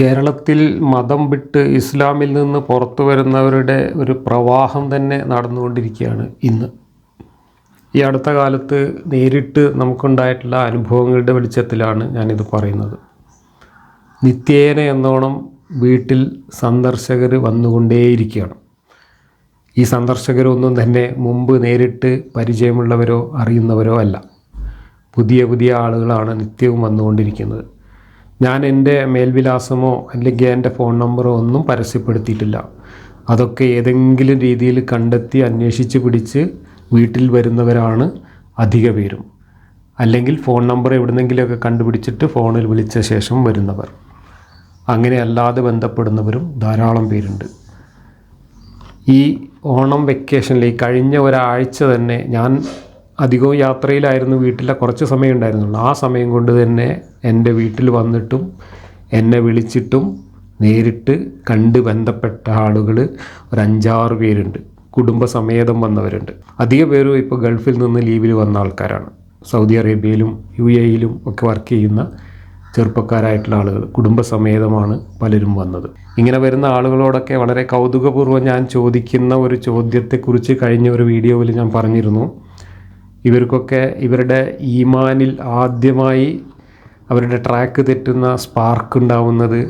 കേരളത്തിൽ മതം വിട്ട് ഇസ്ലാമിൽ നിന്ന് പുറത്തു വരുന്നവരുടെ ഒരു പ്രവാഹം തന്നെ നടന്നുകൊണ്ടിരിക്കുകയാണ് ഇന്ന്. ഈ അടുത്ത കാലത്ത് നേരിട്ട് നമുക്കുണ്ടായിട്ടുള്ള അനുഭവങ്ങളുടെ വെളിച്ചത്തിലാണ് ഞാനിത് പറയുന്നത്. നിത്യേന എന്നോണം വീട്ടിൽ സന്ദർശകർ വന്നുകൊണ്ടേയിരിക്കുകയാണ്. ഈ സന്ദർശകരൊന്നും തന്നെ മുമ്പ് നേരിട്ട് പരിചയമുള്ളവരോ അറിയുന്നവരോ അല്ല. പുതിയ പുതിയ ആളുകളാണ് നിത്യവും വന്നുകൊണ്ടിരിക്കുന്നത്. ഞാൻ എന്റെ മേൽവിലാസമോ അല്ലെങ്കിൽ എന്റെ ഫോൺ നമ്പറോ ഒന്നും പരസ്യപ്പെടുത്തിയിട്ടില്ല. അതൊക്കെ ഏതെങ്കിലും രീതിയിൽ കണ്ടെത്തി അന്വേഷിച്ച് പിടിച്ച് വീട്ടിൽ വരുന്നവരാണ് അധിക പേരും. അല്ലെങ്കിൽ ഫോൺ നമ്പർ എവിടുന്നെങ്കിലുമൊക്കെ കണ്ടുപിടിച്ചിട്ട് ഫോണിൽ വിളിച്ച ശേഷം വരുന്നവർ. അങ്ങനെ അല്ലാതെ ബന്ധപ്പെടുന്നവരും ധാരാളം പേരുണ്ട്. ഈ ഓണം വെക്കേഷനിൽ കഴിഞ്ഞ ഒരാഴ്ച തന്നെ ഞാൻ അധികവും യാത്രയിലായിരുന്നു വീട്ടിലെ കുറച്ച് സമയം ഉണ്ടായിരുന്നുള്ളൂ. ആ സമയം കൊണ്ട് തന്നെ എന്റെ വീട്ടിൽ വന്നിട്ടും എന്നെ വിളിച്ചിട്ടും നേരിട്ട് കണ്ട് ബന്ധപ്പെട്ട ആളുകൾ ഒരു അഞ്ചാറ് പേരുണ്ട്. കുടുംബസമേതം വന്നവരുണ്ട്. അധിക പേരും ഇപ്പോൾ ഗൾഫിൽ നിന്ന് ലീവിൽ വന്ന ആൾക്കാരാണ്. സൗദി അറേബ്യയിലും യു എയിലും ഒക്കെ വർക്ക് ചെയ്യുന്ന ചെറുപ്പക്കാരായിട്ടുള്ള ആളുകൾ കുടുംബസമേതമാണ് പലരും വന്നത്. ഇങ്ങനെ വരുന്ന ആളുകളോടൊക്കെ വളരെ കൗതുകപൂർവം ഞാൻ ചോദിക്കുന്ന ഒരു ചോദ്യത്തെക്കുറിച്ച് കഴിഞ്ഞ ഒരു വീഡിയോയിൽ ഞാൻ പറഞ്ഞിരുന്നു. ഇവർക്കൊക്കെ ഇവരുടെ ഈമാനിൽ ആദ്യമായി അവരുടെ ട്രാക്ക് തെറ്റുന്ന സ്പാർക്ക് ഉണ്ടാവുന്നത്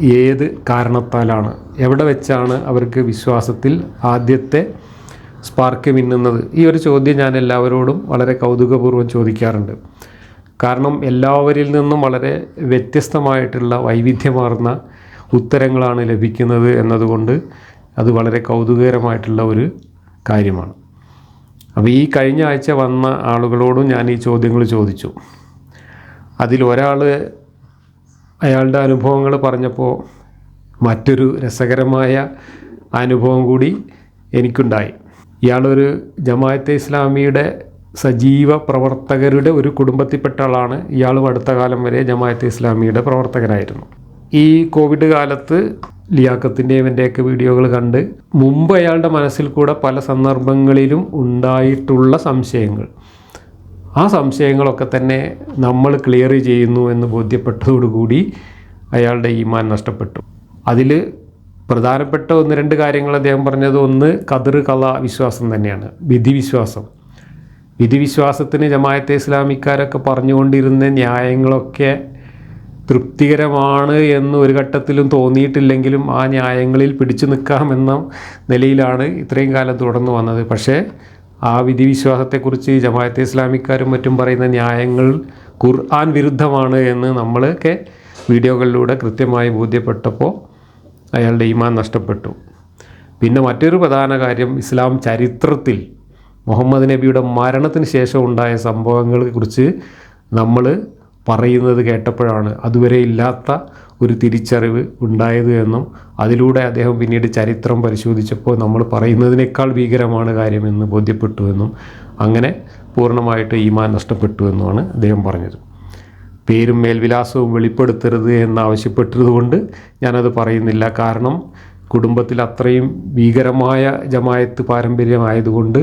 ഏത് കാരണത്താലാണ്? എവിടെ വെച്ചാണ് അവർക്ക് വിശ്വാസത്തിൽ ആദ്യത്തെ സ്പാർക്ക് മിന്നുന്നത്? ഈ ഒരു ചോദ്യം ഞാൻ എല്ലാവരോടും വളരെ കൗതുകപൂർവം ചോദിക്കാറുണ്ട്. കാരണം എല്ലാവരിൽ നിന്നും വളരെ വ്യത്യസ്തമായിട്ടുള്ള വൈവിധ്യമാർന്ന ഉത്തരങ്ങളാണ് ലഭിക്കുന്നത് എന്നതുകൊണ്ട് അത് വളരെ കൗതുകകരമായിട്ടുള്ള ഒരു കാര്യമാണ്. അപ്പോൾ ഈ കഴിഞ്ഞ ആഴ്ച വന്ന ആളുകളോടും ഞാൻ ഈ ചോദ്യങ്ങൾ ചോദിച്ചു. അതിലൊരാൾ അയാളുടെ അനുഭവങ്ങൾ പറഞ്ഞപ്പോൾ മറ്റൊരു രസകരമായ അനുഭവം കൂടി എനിക്കുണ്ടായി. ഇയാളൊരു ജമാഅത്തെ ഇസ്ലാമിയുടെ സജീവ പ്രവർത്തകരുടെ ഒരു കുടുംബത്തിൽപ്പെട്ട ആളാണ്. ഇയാളും അടുത്ത കാലം വരെ ജമാഅത്തെ ഇസ്ലാമിയുടെ പ്രവർത്തകനായിരുന്നു. ഈ കോവിഡ് കാലത്ത് ലിയാക്കത്തിന്റെയും എന്റെയൊക്കെ വീഡിയോകൾ കണ്ട് മുമ്പ് അയാളുടെ മനസ്സിൽ കൂടെ പല സന്ദർഭങ്ങളിലും ഉണ്ടായിട്ടുള്ള സംശയങ്ങൾ. ആ സംശയങ്ങളൊക്കെ തന്നെ നമ്മൾ ക്ലിയർ ചെയ്യുന്നു എന്ന് ബോധ്യപ്പെട്ടതോടുകൂടി അയാളുടെ ഈമാൻ നഷ്ടപ്പെട്ടു. അതിൽ പ്രധാനപ്പെട്ട ഒന്ന് രണ്ട് കാര്യങ്ങൾ അദ്ദേഹം പറഞ്ഞത് ഒന്ന് കതിർ കല വിശ്വാസം തന്നെയാണ് വിധിവിശ്വാസം. വിധിവിശ്വാസത്തിന് ജമായത്തെ ഇസ്ലാമിക്കാരൊക്കെ പറഞ്ഞുകൊണ്ടിരുന്ന ന്യായങ്ങളൊക്കെ തൃപ്തികരമാണ് എന്ന് ഒരു ഘട്ടത്തിലും തോന്നിയിട്ടില്ലെങ്കിലും ആ ന്യായങ്ങളിൽ പിടിച്ചു നിൽക്കാമെന്ന നിലയിലാണ് ഇത്രയും കാലം തുടർന്നു വന്നത്. പക്ഷേ ആ വിധിവിശ്വാസത്തെക്കുറിച്ച് ജമാഅത്തെ ഇസ്ലാമിക്കാരും മറ്റും പറയുന്ന ന്യായങ്ങൾ ഖുർആൻ വിരുദ്ധമാണ് എന്ന് നമ്മളൊക്കെ വീഡിയോകളിലൂടെ കൃത്യമായി ബോധ്യപ്പെട്ടപ്പോൾ അയാളുടെ ഈമാൻ നഷ്ടപ്പെട്ടു. പിന്നെ മറ്റൊരു പ്രധാന കാര്യം ഇസ്ലാം ചരിത്രത്തിൽ മുഹമ്മദ് നബിയുടെ മരണത്തിന് ശേഷം ഉണ്ടായ സംഭവങ്ങളെക്കുറിച്ച് നമ്മൾ പറയുന്നത് കേട്ടപ്പോഴാണ് അതുവരെ ഇല്ലാത്ത ഒരു തിരിച്ചറിവ് ഉണ്ടായത് എന്നും അതിലൂടെ അദ്ദേഹം പിന്നീട് ചരിത്രം പരിശോധിച്ചപ്പോൾ നമ്മൾ പറയുന്നതിനേക്കാൾ ഭീകരമാണ് കാര്യമെന്ന് ബോധ്യപ്പെട്ടു എന്നും അങ്ങനെ പൂർണമായിട്ട് ഈമാൻ നഷ്ടപ്പെട്ടു എന്നുമാണ് അദ്ദേഹം പറഞ്ഞത്. പേരും മേൽവിലാസവും വെളിപ്പെടുത്തരുത് എന്നാവശ്യപ്പെട്ടതുകൊണ്ട് ഞാനത് പറയുന്നില്ല. കാരണം കുടുംബത്തിൽ അത്രയും ഭീകരമായ ജമായത്ത് പാരമ്പര്യമായതുകൊണ്ട്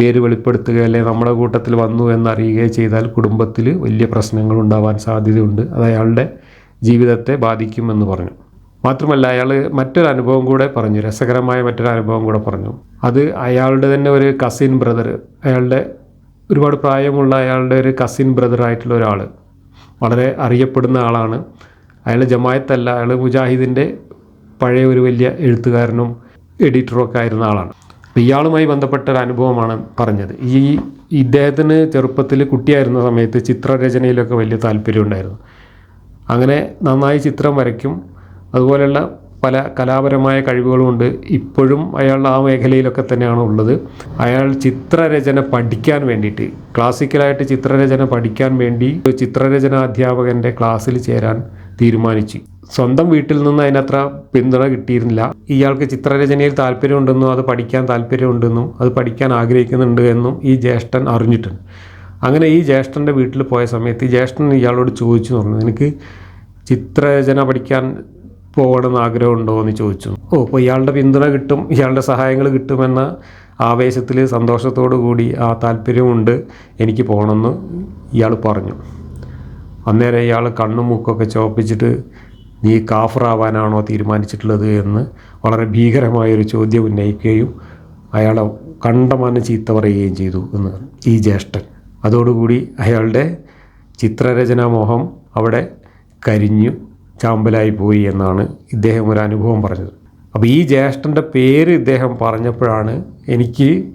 പേര് വെളിപ്പെടുത്തുകയല്ലേ നമ്മുടെ കൂട്ടത്തിൽ വന്നു എന്നറിയുകയോ ചെയ്താൽ കുടുംബത്തിൽ വലിയ പ്രശ്നങ്ങൾ ഉണ്ടാവാൻ സാധ്യതയുണ്ട്. അത് അയാളുടെ ജീവിതത്തെ ബാധിക്കുമെന്ന് പറഞ്ഞു. മാത്രമല്ല അയാൾ മറ്റൊരു അനുഭവം കൂടെ പറഞ്ഞു രസകരമായ മറ്റൊരു അനുഭവം കൂടെ പറഞ്ഞു. അത് അയാളുടെ തന്നെ ഒരു കസിൻ ബ്രദർ അയാളുടെ ഒരുപാട് പ്രായമുള്ള അയാളുടെ ഒരു കസിൻ ബ്രദറായിട്ടുള്ള ഒരാൾ വളരെ അറിയപ്പെടുന്ന ആളാണ്. അയാൾ ജമായത്തല്ല അയാൾ മുജാഹിദിന്റെ പഴയ ഒരു വലിയ എഴുത്തുകാരനും എഡിറ്ററും ഒക്കെ ആയിരുന്ന ആളാണ്. അപ്പോൾ ഇയാളുമായി ബന്ധപ്പെട്ട ഒരു അനുഭവമാണ് പറഞ്ഞത്. ഈ ഇദ്ദേഹത്തിന് ചെറുപ്പത്തിൽ കുട്ടിയായിരുന്ന സമയത്ത് ചിത്രരചനയിലൊക്കെ വലിയ താല്പര്യം ഉണ്ടായിരുന്നു. അങ്ങനെ നന്നായി ചിത്രം വരയ്ക്കും. അതുപോലെയുള്ള പല കലാപരമായ കഴിവുകളുമുണ്ട് ഇപ്പോഴും അയാൾ ആ മേഖലയിലൊക്കെ തന്നെയാണ് ഉള്ളത്. അയാൾ ചിത്രരചന പഠിക്കാൻ വേണ്ടിയിട്ട് ക്ലാസിക്കലായിട്ട് ചിത്രരചന പഠിക്കാൻ വേണ്ടി ഒരു ചിത്രരചന അധ്യാപകന്റെ ക്ലാസ്സിൽ ചേരാൻ തീരുമാനിച്ചു. സ്വന്തം വീട്ടിൽ നിന്ന് അതിനത്ര പിന്തുണ കിട്ടിയിരുന്നില്ല. ഇയാൾക്ക് ചിത്രരചനയിൽ താല്പര്യമുണ്ടെന്നും അത് പഠിക്കാൻ താല്പര്യമുണ്ടെന്നും അത് പഠിക്കാൻ ആഗ്രഹിക്കുന്നുണ്ട് എന്നും ഈ ജ്യേഷ്ഠൻ അറിഞ്ഞിട്ടുണ്ട്. അങ്ങനെ ഈ ജ്യേഷ്ഠന്റെ വീട്ടിൽ പോയ സമയത്ത് ഈ ജ്യേഷ്ഠൻ ഇയാളോട് ചോദിച്ചു പറഞ്ഞു എനിക്ക് ചിത്രരചന പഠിക്കാൻ പോകണമെന്ന് ആഗ്രഹമുണ്ടോ? എന്ന് ചോദിച്ചു. ഓ അപ്പോൾ ഇയാളുടെ പിന്തുണ കിട്ടും ഇയാളുടെ സഹായങ്ങൾ കിട്ടുമെന്ന ആവേശത്തിൽ സന്തോഷത്തോടു കൂടി ആ താല്പര്യമുണ്ട് എനിക്ക് പോകണമെന്ന് ഇയാൾ പറഞ്ഞു. അന്നേരം ഇയാൾ കണ്ണും മൂക്കൊക്കെ ചോപ്പിച്ചിട്ട് നീ കാഫറാവാനാണോ തീരുമാനിച്ചിട്ടുള്ളത് എന്ന് വളരെ ഭീകരമായൊരു ചോദ്യം ഉന്നയിക്കുകയും അയാളെ കണ്ടമാനം ചീത്ത പറയുകയും ചെയ്തു എന്ന് ഈ ജ്യേഷ്ഠൻ. അതോടുകൂടി അയാളുടെ ചിത്രരചനാ മോഹം അവിടെ കരിഞ്ഞു ചാമ്പലായി പോയി എന്നാണ് ഇദ്ദേഹം ഒരു അനുഭവം പറഞ്ഞത്. അപ്പോൾ ഈ ജ്യേഷ്ഠന്റെ പേര് ഇദ്ദേഹം പറഞ്ഞപ്പോഴാണ് എനിക്ക്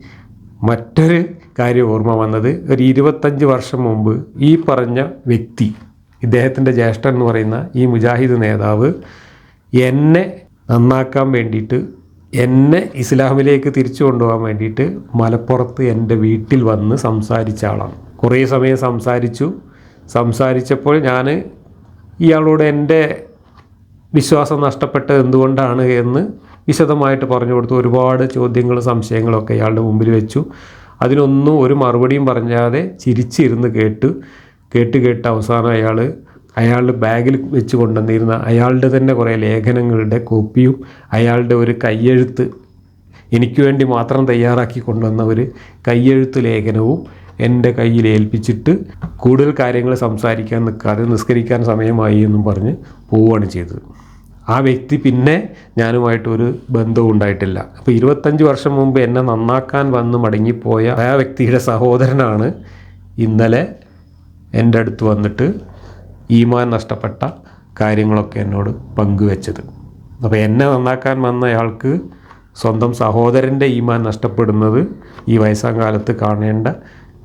മറ്റൊരു കാര്യം ഓർമ്മ വന്നത്. ഒരു ഇരുപത്തഞ്ച് വർഷം മുമ്പ് ഈ പറഞ്ഞ വ്യക്തി ഇദ്ദേഹത്തിന്റെ ജ്യേഷ്ഠൻ എന്ന് പറയുന്ന ഈ മുജാഹിദ് നേതാവ് എന്നെ നന്നാക്കാൻ വേണ്ടിയിട്ട് എന്നെ ഇസ്ലാമിലേക്ക് തിരിച്ചു കൊണ്ടുപോകാൻ വേണ്ടിയിട്ട് മലപ്പുറത്ത് എന്റെ വീട്ടിൽ വന്ന് സംസാരിച്ച ആളാണ്. കുറേ സമയം സംസാരിച്ചു. സംസാരിച്ചപ്പോൾ ഞാൻ ഇയാളോട് എന്റെ വിശ്വാസം നഷ്ടപ്പെട്ടത് എന്തുകൊണ്ടാണ് എന്ന് വിശദമായിട്ട് പറഞ്ഞു കൊടുത്തു. ഒരുപാട് ചോദ്യങ്ങളും സംശയങ്ങളൊക്കെ ഇയാളുടെ മുമ്പിൽ വെച്ചു. അതിനൊന്നും ഒരു മറുപടിയും പറഞ്ഞാതെ ചിരിച്ചിരുന്ന് കേട്ട് കേട്ട് കേട്ട് അവസാനം അയാൾ അയാളുടെ ബാഗിൽ വെച്ച് കൊണ്ടുവന്നിരുന്ന അയാളുടെ തന്നെ കുറേ ലേഖനങ്ങളുടെ കോപ്പിയും അയാളുടെ ഒരു കയ്യെഴുത്ത് എനിക്ക് വേണ്ടി മാത്രം തയ്യാറാക്കി കൊണ്ടുവന്ന ഒരു കയ്യെഴുത്ത് ലേഖനവും എന്റെ കയ്യിൽ ഏൽപ്പിച്ചിട്ട് കൂടുതൽ കാര്യങ്ങൾ സംസാരിക്കാൻ നിൽക്കാതെ നിസ്കരിക്കാൻ സമയമായി എന്നും പറഞ്ഞ് പോവുകയാണ് ചെയ്തത്. ആ വ്യക്തി പിന്നെ ഞാനുമായിട്ട് ഒരു ബന്ധവും ഉണ്ടായിട്ടില്ല. അപ്പോൾ ഇരുപത്തഞ്ച് വർഷം മുമ്പ് എന്നെ നന്നാക്കാൻ വന്ന് മടങ്ങിപ്പോയ ആ വ്യക്തിയുടെ സഹോദരനാണ് ഇന്നലെ എന്റെ അടുത്ത് വന്നിട്ട് ഈമാൻ നഷ്ടപ്പെട്ട കാര്യങ്ങളൊക്കെ എന്നോട് പങ്കുവെച്ചത്. അപ്പോൾ എന്നെ നന്നാക്കാൻ വന്നയാൾക്ക് സ്വന്തം സഹോദരന്റെ ഈമാൻ നഷ്ടപ്പെടുന്നത് ഈ വയസ്സാം കാലത്ത് കാണേണ്ട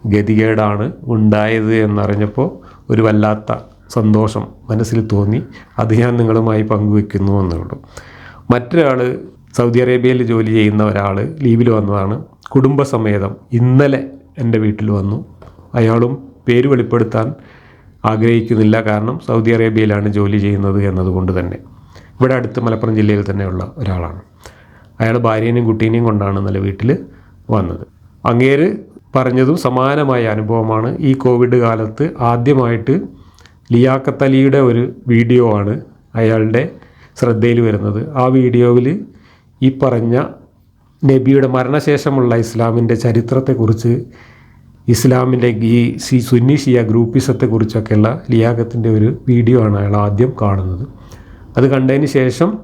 ഗതികേടാണ് ഉണ്ടായത് എന്നറിഞ്ഞപ്പോൾ ഒരു വല്ലാത്ത സന്തോഷം മനസ്സിൽ തോന്നി. അത് ഞാൻ നിങ്ങളുമായി പങ്കുവെക്കുന്നു എന്നുള്ളൂ. മറ്റൊരാൾ സൗദി അറേബ്യയിൽ ജോലി ചെയ്യുന്ന ഒരാൾ ലീവിൽ വന്നതാണ്. കുടുംബസമേതം ഇന്നലെ എന്റെ വീട്ടിൽ വന്നു. അയാളും പേര് വെളിപ്പെടുത്താൻ ആഗ്രഹിക്കുന്നില്ല. കാരണം സൗദി അറേബ്യയിലാണ് ജോലി ചെയ്യുന്നത് എന്നതുകൊണ്ട് തന്നെ. ഇവിടെ അടുത്ത് മലപ്പുറം ജില്ലയിൽ തന്നെയുള്ള ഒരാളാണ്. അയാൾ ഭാര്യേനെയും കുട്ടീനെയും കൊണ്ടാണ് ഇന്നലെ വീട്ടിൽ വന്നത്. അങ്ങേര് പറഞ്ഞതും സമാനമായ അനുഭവമാണ്. ഈ കോവിഡ് കാലത്ത് ആദ്യമായിട്ട് ലിയാക്കത്തലിയുടെ ഒരു വീഡിയോ ആണ് അയാളുടെ ശ്രദ്ധയിൽ വരുന്നത്. ആ വീഡിയോയിൽ ഈ പറഞ്ഞ നബിയുടെ മരണശേഷമുള്ള ഇസ്ലാമിന്റെ ചരിത്രത്തെക്കുറിച്ച് ഇസ്ലാമിന്റെ ഈ സി സുന്നി ഷിയ ഗ്രൂപ്പിസത്തെക്കുറിച്ചൊക്കെയുള്ള ലിയാഖത്തിന്റെ ഒരു വീഡിയോ ആണ് അയാൾ ആദ്യം കാണുന്നത്. അത് കണ്ടതിന് ശേഷം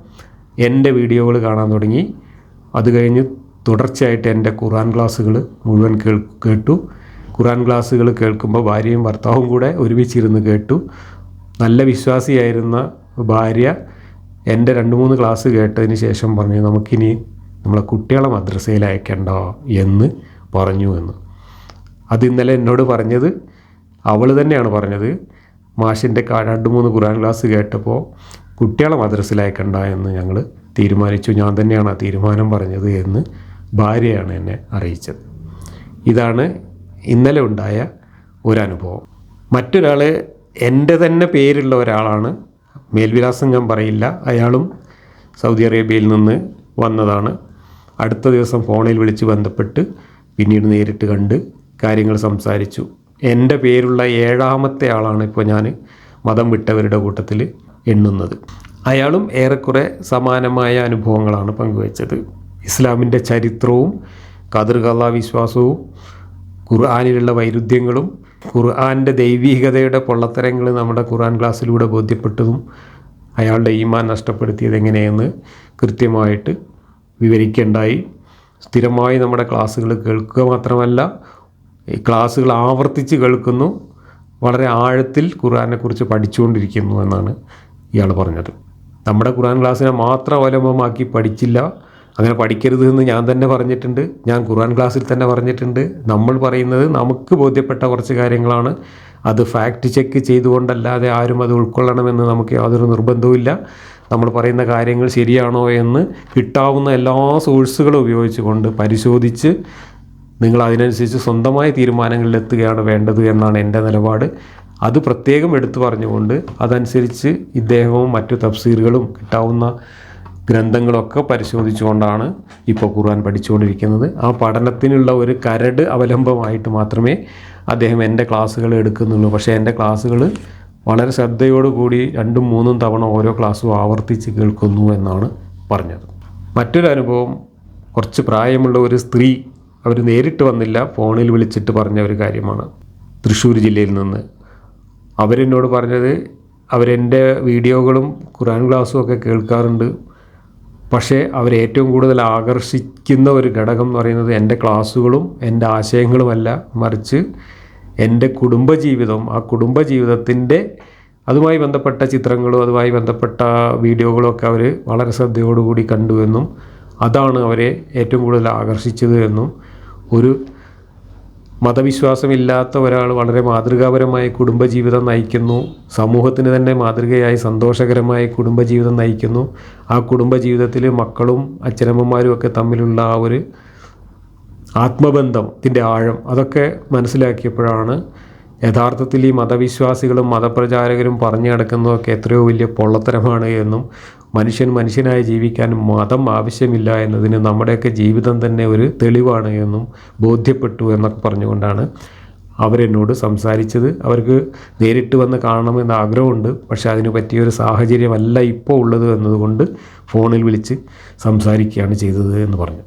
എന്റെ വീഡിയോകൾ കാണാൻ തുടങ്ങി. അത് കഴിഞ്ഞ് തുടർച്ചയായിട്ട് എന്റെ ഖുറാൻ ക്ലാസ്സുകൾ മുഴുവൻ കേൾ കേട്ടു. ഖുറാൻ ക്ലാസ്സുകൾ കേൾക്കുമ്പോൾ ഭാര്യയും ഭർത്താവും കൂടെ ഒരുമിച്ചിരുന്ന് കേട്ടു. നല്ല വിശ്വാസിയായിരുന്ന ഭാര്യ എന്റെ രണ്ട് മൂന്ന് ക്ലാസ് കേട്ടതിന് ശേഷം പറഞ്ഞു നമുക്കിനി നമ്മളെ കുട്ടികളെ മദ്രസയിൽ അയക്കണ്ടോ എന്ന് പറഞ്ഞു എന്ന്. അത് ഇന്നലെ എന്നോട് പറഞ്ഞത് അവൾ തന്നെയാണ് പറഞ്ഞത് മാഷിന്റെ രണ്ട് മൂന്ന് ഖുറാൻ ക്ലാസ് കേട്ടപ്പോൾ കുട്ടികളെ മദ്രസിലയക്കണ്ട എന്ന് ഞങ്ങൾ തീരുമാനിച്ചു. ഞാൻ തന്നെയാണ് ആ തീരുമാനം പറഞ്ഞത് എന്ന് ഭാര്യയാണ് എന്നെ അറിയിച്ചത്. ഇതാണ് ഇന്നലെ ഉണ്ടായ ഒരനുഭവം. മറ്റൊരാൾ എന്റെ തന്നെ പേരുള്ള ഒരാളാണ്. മേൽവിലാസം ഞാൻ പറയില്ല. അയാളും സൗദി അറേബ്യയിൽ നിന്ന് വന്നതാണ്. അടുത്ത ദിവസം ഫോണിൽ വിളിച്ച് ബന്ധപ്പെട്ട് പിന്നീട് നേരിട്ട് കണ്ട് കാര്യങ്ങൾ സംസാരിച്ചു. എന്റെ പേരുള്ള ഏഴാമത്തെ ആളാണ് ഇപ്പോൾ ഞാൻ മതം വിട്ടവരുടെ കൂട്ടത്തിൽ എണ്ണുന്നത്. അയാളും ഏറെക്കുറെ സമാനമായ അനുഭവങ്ങളാണ് പങ്കുവച്ചത്. ഇസ്ലാമിന്റെ ചരിത്രവും കതിർകള്ള വിശ്വാസവും ഖുർആാനിലുള്ള വൈരുദ്ധ്യങ്ങളും ഖുർആാന്റെ ദൈവീകതയുടെ പൊള്ളത്തരങ്ങൾ നമ്മുടെ ഖുർആൻ ക്ലാസ്സിലൂടെ ബോധ്യപ്പെട്ടതും അയാളുടെ ഈമാൻ നഷ്ടപ്പെടുത്തിയത് എങ്ങനെയെന്ന് കൃത്യമായിട്ട് വിവരിക്കേണ്ടായി. സ്ഥിരമായി നമ്മുടെ ക്ലാസ്സുകൾ കേൾക്കുക മാത്രമല്ല ഈ ക്ലാസ്സുകൾ ആവർത്തിച്ച് കേൾക്കുന്നു. വളരെ ആഴത്തിൽ ഖുർആാനെക്കുറിച്ച് പഠിച്ചുകൊണ്ടിരിക്കുന്നു എന്നാണ് ഇയാൾ പറഞ്ഞത്. നമ്മുടെ ഖുർആൻ ക്ലാസ്സിനെ മാത്രം അവലംബമാക്കി പഠിച്ചില്ല. അങ്ങനെ പഠിക്കരുത് എന്ന് ഞാൻ തന്നെ പറഞ്ഞിട്ടുണ്ട്. ഞാൻ ഖുർആൻ ക്ലാസ്സിൽ തന്നെ പറഞ്ഞിട്ടുണ്ട്. നമ്മൾ പറയുന്നത് നമുക്ക് ബോധ്യപ്പെട്ട കുറച്ച് കാര്യങ്ങളാണ്. അത് ഫാക്റ്റ് ചെക്ക് ചെയ്തുകൊണ്ടല്ലാതെ ആരും അത് ഉൾക്കൊള്ളണമെന്ന് നമുക്ക് യാതൊരു നിർബന്ധവുമില്ല നമ്മൾ പറയുന്ന കാര്യങ്ങൾ ശരിയാണോ എന്ന് കിട്ടാവുന്ന എല്ലാ സോഴ്സുകളും ഉപയോഗിച്ചുകൊണ്ട് പരിശോധിച്ച് നിങ്ങൾ അതിനനുസരിച്ച് സ്വന്തമായ തീരുമാനങ്ങളിലെത്തുകയാണ് വേണ്ടത് എന്നാണ് എന്റെ നിലപാട്. അത് പ്രത്യേകം എടുത്തു പറഞ്ഞുകൊണ്ട് അതനുസരിച്ച് ഇദ്ദേഹവും മറ്റു തഫ്സീറുകളും കിട്ടാവുന്ന ഗ്രന്ഥങ്ങളൊക്കെ പരിശോധിച്ചുകൊണ്ടാണ് ഇപ്പോൾ ഖുർആൻ പഠിച്ചുകൊണ്ടിരിക്കുന്നത്. ആ പഠനത്തിനുള്ള ഒരു കരട് അവലംബമായിട്ട് മാത്രമേ അദ്ദേഹം എന്റെ ക്ലാസ്സുകൾ എടുക്കുന്നുള്ളൂ. പക്ഷേ എന്റെ ക്ലാസ്സുകൾ വളരെ ശ്രദ്ധയോടുകൂടി രണ്ടും മൂന്നും തവണ ഓരോ ക്ലാസ്സും ആവർത്തിച്ച് കേൾക്കുന്നു എന്നാണ് പറഞ്ഞത്. മറ്റൊരു അനുഭവം കുറച്ച് പ്രായമുള്ള ഒരു സ്ത്രീ അവർ നേരിട്ട് വന്നില്ല ഫോണിൽ വിളിച്ചിട്ട് പറഞ്ഞ ഒരു കാര്യമാണ്. തൃശ്ശൂർ ജില്ലയിൽ നിന്ന്. അവരെന്നോട് പറഞ്ഞത് അവരെന്റെ വീഡിയോകളും ഖുറാൻ ക്ലാസ്സും ഒക്കെ കേൾക്കാറുണ്ട്. പക്ഷേ അവരേറ്റവും കൂടുതൽ ആകർഷിക്കുന്ന ഒരു ഘടകം എന്ന് പറയുന്നത് എന്റെ ക്ലാസ്സുകളും എന്റെ ആശയങ്ങളുമല്ല. മറിച്ച് എന്റെ കുടുംബജീവിതം ആ കുടുംബജീവിതത്തിന്റെ അതുമായി ബന്ധപ്പെട്ട ചിത്രങ്ങളും അതുമായി ബന്ധപ്പെട്ട വീഡിയോകളും ഒക്കെ അവർ വളരെ ശ്രദ്ധയോടുകൂടി കണ്ടു എന്നും അതാണ് അവരെ ഏറ്റവും കൂടുതൽ ആകർഷിച്ചത് എന്നും ഒരു മതവിശ്വാസമില്ലാത്ത ഒരാൾ വളരെ മാതൃകാപരമായി കുടുംബജീവിതം നയിക്കുന്നു. സമൂഹത്തിന് തന്നെ മാതൃകയായി സന്തോഷകരമായി കുടുംബജീവിതം നയിക്കുന്നു. ആ കുടുംബജീവിതത്തിൽ മക്കളും അച്ഛനമ്മമാരും ഒക്കെ തമ്മിലുള്ള ആ ഒരു ആത്മബന്ധത്തിന്റെ ആഴം അതൊക്കെ മനസ്സിലാക്കിയപ്പോഴാണ് യഥാർത്ഥത്തിൽ ഈ മതവിശ്വാസികളും മതപ്രചാരകരും പറഞ്ഞു കിടക്കുന്നതൊക്കെ എത്രയോ വലിയ പൊള്ളത്തരമാണ് എന്നും മനുഷ്യൻ മനുഷ്യനായി ജീവിക്കാൻ മതം ആവശ്യമില്ല എന്നതിന് നമ്മുടെയൊക്കെ ജീവിതം തന്നെ ഒരു തെളിവാണ് എന്നും ബോധ്യപ്പെട്ടു എന്നൊക്കെ പറഞ്ഞുകൊണ്ടാണ് അവരെന്നോട് സംസാരിച്ചത്. അവർക്ക് നേരിട്ട് വന്ന് കാണണമെന്ന് ആഗ്രഹമുണ്ട്. പക്ഷേ അതിന് പറ്റിയൊരു സാഹചര്യമല്ല ഇപ്പോൾ ഉള്ളത് എന്നതുകൊണ്ട് ഫോണിൽ വിളിച്ച് സംസാരിക്കുകയാണ് ചെയ്തത് എന്ന് പറഞ്ഞു.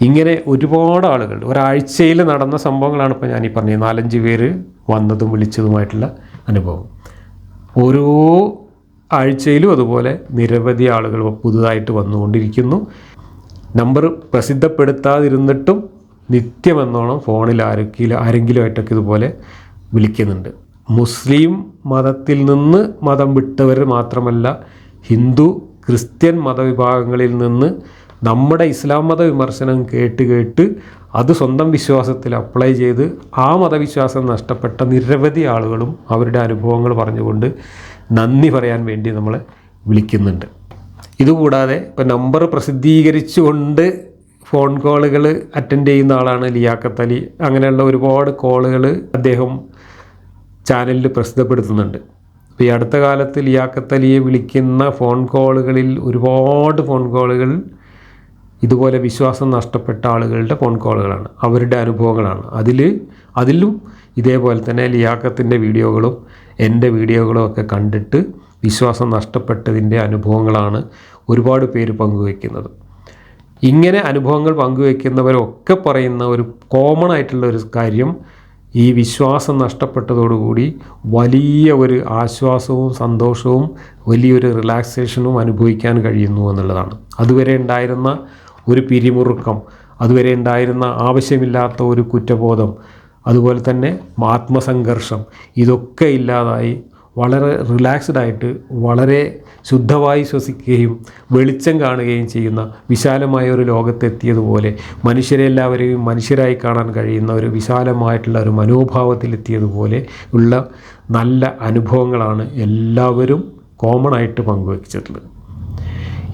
ഇങ്ങനെ ഒരുപാട് ആളുകൾ ഒരാഴ്ചയിൽ നടന്ന സംഭവങ്ങളാണ് ഇപ്പോൾ ഞാനീ പറഞ്ഞത്. നാലഞ്ച് പേര് വന്നതും വിളിച്ചതുമായിട്ടുള്ള അനുഭവം. ഓരോ ആഴ്ചയിലും അതുപോലെ നിരവധി ആളുകൾ പുതുതായിട്ട് വന്നുകൊണ്ടിരിക്കുന്നു. നമ്പർ പ്രസിദ്ധപ്പെടുത്താതിരുന്നിട്ടും നിത്യമെന്നോണം ഫോണിൽ ആരെങ്കിലും ആരെങ്കിലുമായിട്ടൊക്കെ ഇതുപോലെ വിളിക്കുന്നുണ്ട്. മുസ്ലിം മതത്തിൽ നിന്ന് മതം വിട്ടവർ മാത്രമല്ല ഹിന്ദു ക്രിസ്ത്യൻ മതവിഭാഗങ്ങളിൽ നിന്ന് നമ്മുടെ ഇസ്ലാം മത വിമർശനം കേട്ട് കേട്ട് അത് സ്വന്തം വിശ്വാസത്തിൽ അപ്ലൈ ചെയ്ത് ആ മതവിശ്വാസം നഷ്ടപ്പെട്ട നിരവധി ആളുകളും അവരുടെ അനുഭവങ്ങൾ പറഞ്ഞുകൊണ്ട് നന്ദി പറയാൻ വേണ്ടി നമ്മൾ വിളിക്കുന്നുണ്ട്. ഇതുകൂടാതെ ഇപ്പോൾ നമ്പർ പ്രസിദ്ധീകരിച്ചുകൊണ്ട് ഫോൺ കോളുകൾ അറ്റൻഡ് ചെയ്യുന്ന ആളാണ് ലിയാഖത്ത് അലി. അങ്ങനെയുള്ള ഒരുപാട് കോളുകൾ അദ്ദേഹം ചാനലിൽ പ്രസിദ്ധപ്പെടുത്തുന്നുണ്ട്. അപ്പോൾ ഈ അടുത്ത കാലത്ത് ലിയാഖത്ത് അലിയെ വിളിക്കുന്ന ഫോൺ കോളുകളിൽ ഒരുപാട് ഫോൺ കോളുകൾ ഇതുപോലെ വിശ്വാസം നഷ്ടപ്പെട്ട ആളുകളുടെ ഫോൺ കോളുകളാണ് അവരുടെ അനുഭവങ്ങളാണ്. അതിൽ അതിലും ഇതേപോലെ തന്നെ ലിയാക്കത്തിന്റെ വീഡിയോകളും എന്റെ വീഡിയോകളും ഒക്കെ കണ്ടിട്ട് വിശ്വാസം നഷ്ടപ്പെട്ടതിന്റെ അനുഭവങ്ങളാണ് ഒരുപാട് പേര് പങ്കുവയ്ക്കുന്നത്. ഇങ്ങനെ അനുഭവങ്ങൾ പങ്കുവയ്ക്കുന്നവരൊക്കെ പറയുന്ന ഒരു കോമൺ ആയിട്ടുള്ള ഒരു കാര്യം ഈ വിശ്വാസം നഷ്ടപ്പെട്ടതോടുകൂടി വലിയ ഒരു ആശ്വാസവും സന്തോഷവും വലിയൊരു റിലാക്സേഷനും അനുഭവിക്കാൻ കഴിയുന്നു എന്നുള്ളതാണ്. അതുവരെ ഉണ്ടായിരുന്ന ഒരു പിരിമുറുക്കം. അതുവരെ ഉണ്ടായിരുന്ന ആവശ്യമില്ലാത്ത ഒരു കുറ്റബോധം. അതുപോലെ തന്നെ ആത്മസംഘർഷം. ഇതൊക്കെ ഇല്ലാതായി വളരെ റിലാക്സ്ഡ് ആയിട്ട് വളരെ ശുദ്ധമായി ശ്വസിക്കുകയും വെളിച്ചം കാണുകയും ചെയ്യുന്ന വിശാലമായ ഒരു ലോകത്തെത്തിയതുപോലെ മനുഷ്യരെല്ലാവരെയും മനുഷ്യരായി കാണാൻ കഴിയുന്ന ഒരു വിശാലമായിട്ടുള്ള ഒരു മനോഭാവത്തിലെത്തിയതുപോലെ ഉള്ള നല്ല അനുഭവങ്ങളാണ് എല്ലാവരും കോമൺ ആയിട്ട് പങ്കുവച്ചിട്ടുള്ളത്.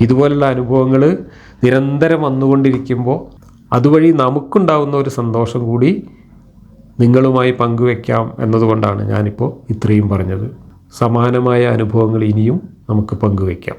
ഇതുപോലുള്ള അനുഭവങ്ങൾ നിരന്തരം വന്നുകൊണ്ടിരിക്കുമ്പോൾ അതുവഴി നമുക്കുണ്ടാകുന്ന ഒരു സന്തോഷം കൂടി നിങ്ങളുമായി പങ്കുവെക്കാം എന്നതുകൊണ്ടാണ് ഞാനിപ്പോൾ ഇത്രയും പറഞ്ഞത്. സമാനമായ അനുഭവങ്ങൾ ഇനിയും നമുക്ക് പങ്കുവെക്കാം.